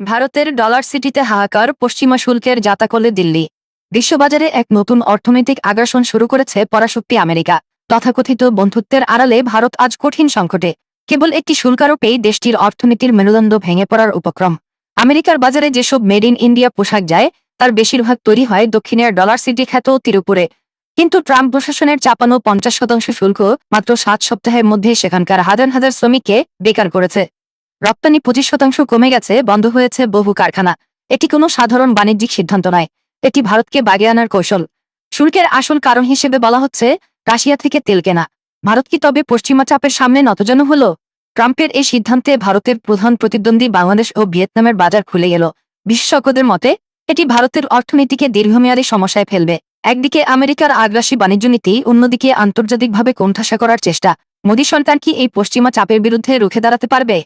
ভারতের ডলার সিটিতে হাহাকার, পশ্চিমা শুল্কের জাতাকলে দিল্লি। বিশ্ববাজারে এক নতুন অর্থনৈতিক আগ্রাসন শুরু করেছে পরাশক্তি আমেরিকা। তথাকথিত বন্ধুত্বের আড়ালে ভারত আজ কঠিন সংকটে। কেবল একটি শুল্কারোপেই দেশটির অর্থনীতির মেরুদণ্ড ভেঙে পড়ার উপক্রম। আমেরিকার বাজারে যেসব মেড ইন ইন্ডিয়া পোশাক যায়, তার বেশিরভাগ তৈরি হয় দক্ষিণের ডলার সিটি খ্যাত তিরুপুরে। কিন্তু ট্রাম্প প্রশাসনের চাপানো পঞ্চাশ শতাংশ শুল্ক মাত্র সাত সপ্তাহের মধ্যে সেখানকার হাজার হাজার শ্রমিককে বেকার করেছে। রপ্তানি পঁচিশ শতাংশ কমে গেছে, বন্ধ হয়েছে বহু কারখানা। এটি কোনো সাধারণ বাণিজ্যিক সিদ্ধান্ত নয়। এটি ভারতকে বাগে আনার কৌশল। শুল্কের আসল কারণ হিসেবে বলা হচ্ছে, রাশিয়া থেকে তেল কেনা। ভারত কি তবে পশ্চিমা চাপের সামনে নতজানু হল? ট্রাম্পের এই সিদ্ধান্তে ভারতের প্রধান প্রতিদ্বন্দ্বী বাংলাদেশ ও ভিয়েতনামের বাজার খুলে গেল। বিশেষজ্ঞদের মতে, এটি ভারতের অর্থনীতিকে দীর্ঘমেয়াদী সমস্যায় ফেলবে। একদিকে আমেরিকার আগ্রাসী বাণিজ্য নীতি, অন্যদিকে আন্তর্জাতিকভাবে কোণঠাসা করার চেষ্টা। মোদী সরকার কি এই পশ্চিমা চাপের বিরুদ্ধে রুখে দাঁড়াতে পারবে?